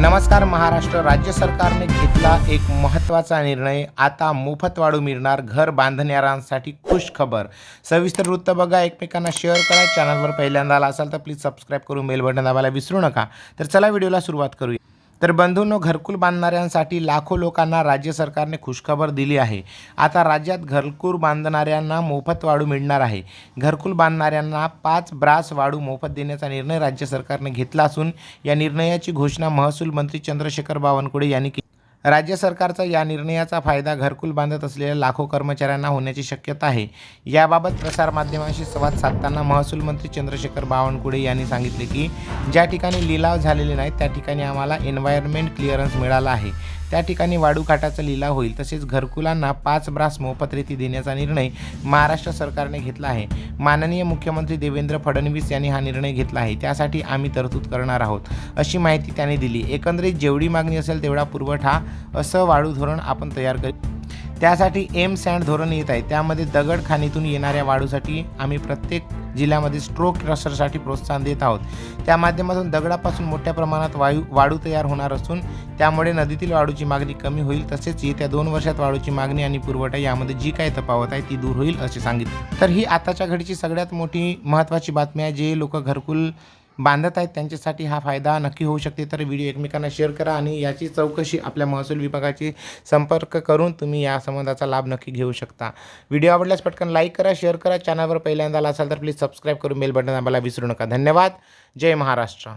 नमस्कार महाराष्ट्र राज्य सरकारने घेतला एक महत्त्वाचा निर्णय. आता मोफत वाढू मिळणार घर बांधणाऱ्यांसाठी खुश खबर. सविस्तर वृत्त बघा एकमेकांना शेअर करा. चॅनलवर पहिल्यांदा आला असाल तर प्लीज सबस्क्राईब करून बेल बटन दाबायला विसरू नका. तर चला व्हिडिओला सुरुवात करूया. तर बंधूंनो घरकुल बांधणाऱ्यांसाठी लाखो लोकांना राज्य सरकारने खुशखबर दिली आहे. आता राज्यात घरकुल बांधणाऱ्यांना मोफत वाढू मिळणार आहे. घरकुल बांधणाऱ्यांना पाच ब्रास वाढू मोफत देण्याचा निर्णय राज्य सरकारने घेतला असून या निर्णयाची घोषणा महसूल मंत्री चंद्रशेखर बावनकुळे यांनी केली. राज्य सरकारचा या निर्णयाचा फायदा घरकुल बांधत असलेल्या लाखो कर्मचाऱ्यांना होण्याची शक्यता आहे. याबाबत प्रसारमाध्यमांशी संवाद साधताना महसूल मंत्री चंद्रशेखर बावनकुळे यांनी सांगितले की ज्या ठिकाणी लिलाव झालेले नाहीत त्या ठिकाणी आम्हाला एन्व्हायरमेंट क्लिअरन्स मिळाला आहे. त्या ठिकाणी वाढू लिलाव होईल. तसेच घरकुलांना पाच ब्रास मोफत देण्याचा निर्णय महाराष्ट्र सरकारने घेतला आहे. माननीय मुख्यमंत्री देवेंद्र फडणवीस यांनी हा निर्णय घेतला आहे. त्यासाठी आम्ही तरतूद करणार आहोत अशी माहिती त्यांनी दिली. एकंदरीत जेवढी मागणी असेल तेवढा पुरवठा असं वाळू धोरण आपण तयार करू त्यासाठी एम सँड धोरण येत आहे. त्यामध्ये दगड खाणीतून येणाऱ्या वाढूसाठी आम्ही प्रत्येक जिल्ह्यामध्ये स्ट्रोक क्रशरसाठी प्रोत्साहन देत आहोत. त्या माध्यमातून दगडापासून मोठ्या प्रमाणात वायू वाढू तयार होणार असून त्यामुळे नदीतील वाढूची मागणी कमी होईल तसेच येत्या दोन वर्षात वाढूची मागणी आणि पुरवठा यामध्ये जी काही तफावत आहे ती दूर होईल असे सांगितले. तर ही आताच्या घडीची सगळ्यात मोठी महत्त्वाची बातमी आहे. जे लोक घरकुल बांधत आहेत त्यांच्यासाठी हा फायदा नक्की होऊ शकते. तर व्हिडिओ एकमेकांना शेअर करा आणि याची चौकशी आपल्या महसूल विभागाची संपर्क करून तुम्ही या संबंधाचा लाभ नक्की घेऊ शकता. व्हिडिओ आवडल्यास पटकन लाईक करा शेअर करा. चॅनलवर पहिल्यांदा आला असाल तर प्लीज सबस्क्राईब करून बेल बटन आम्हाला विसरू नका. धन्यवाद. जय महाराष्ट्र.